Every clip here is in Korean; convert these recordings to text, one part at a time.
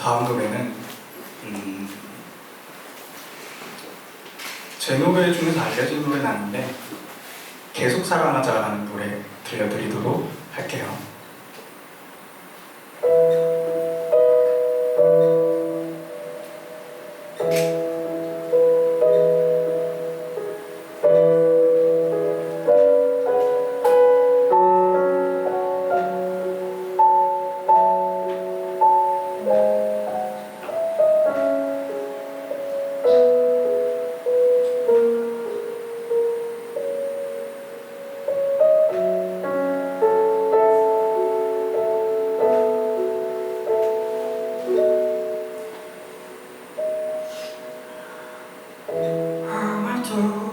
다음 노래는 음, 제 노래 중에서 알려진 노래는 아닌데 계속 사랑하자라는 노래 들려드리도록 할게요. 아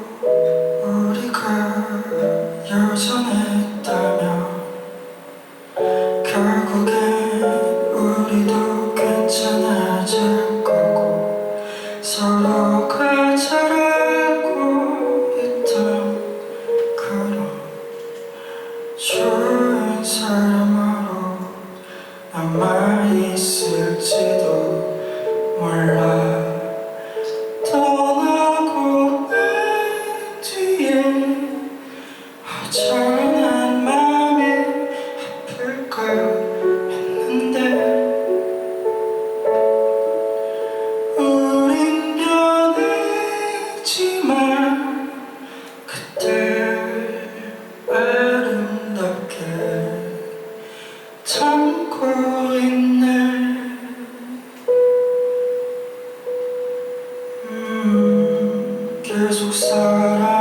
참고 있네. 음, 계속 사랑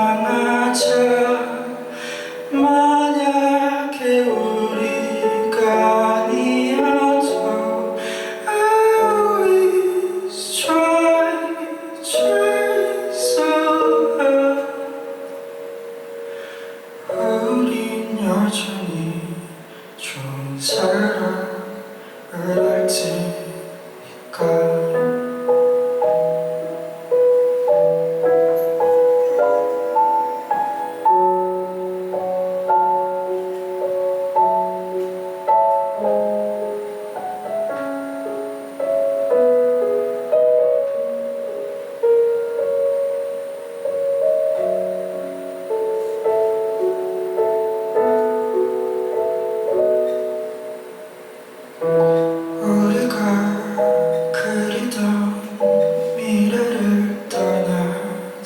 Go.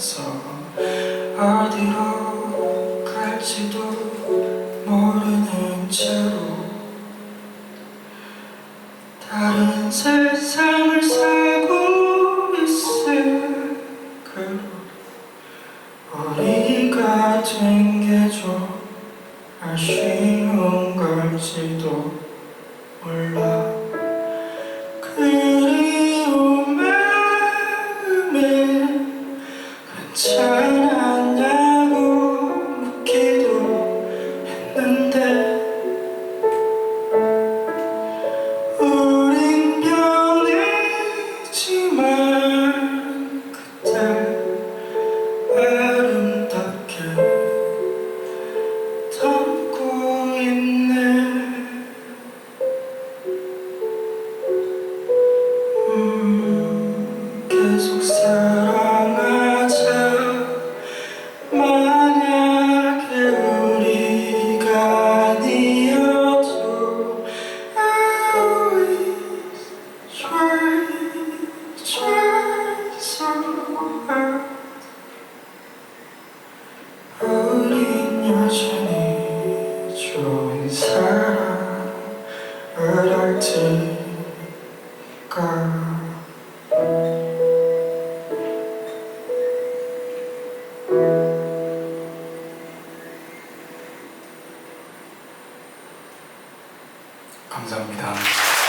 떠나서 어디로 갈지도 모르는 채로 다른 세상을 살고 있을 그 우리가 좀 아쉬운 걸지도 몰라 여전히 좋은 사랑을 할 테니까 감사합니다.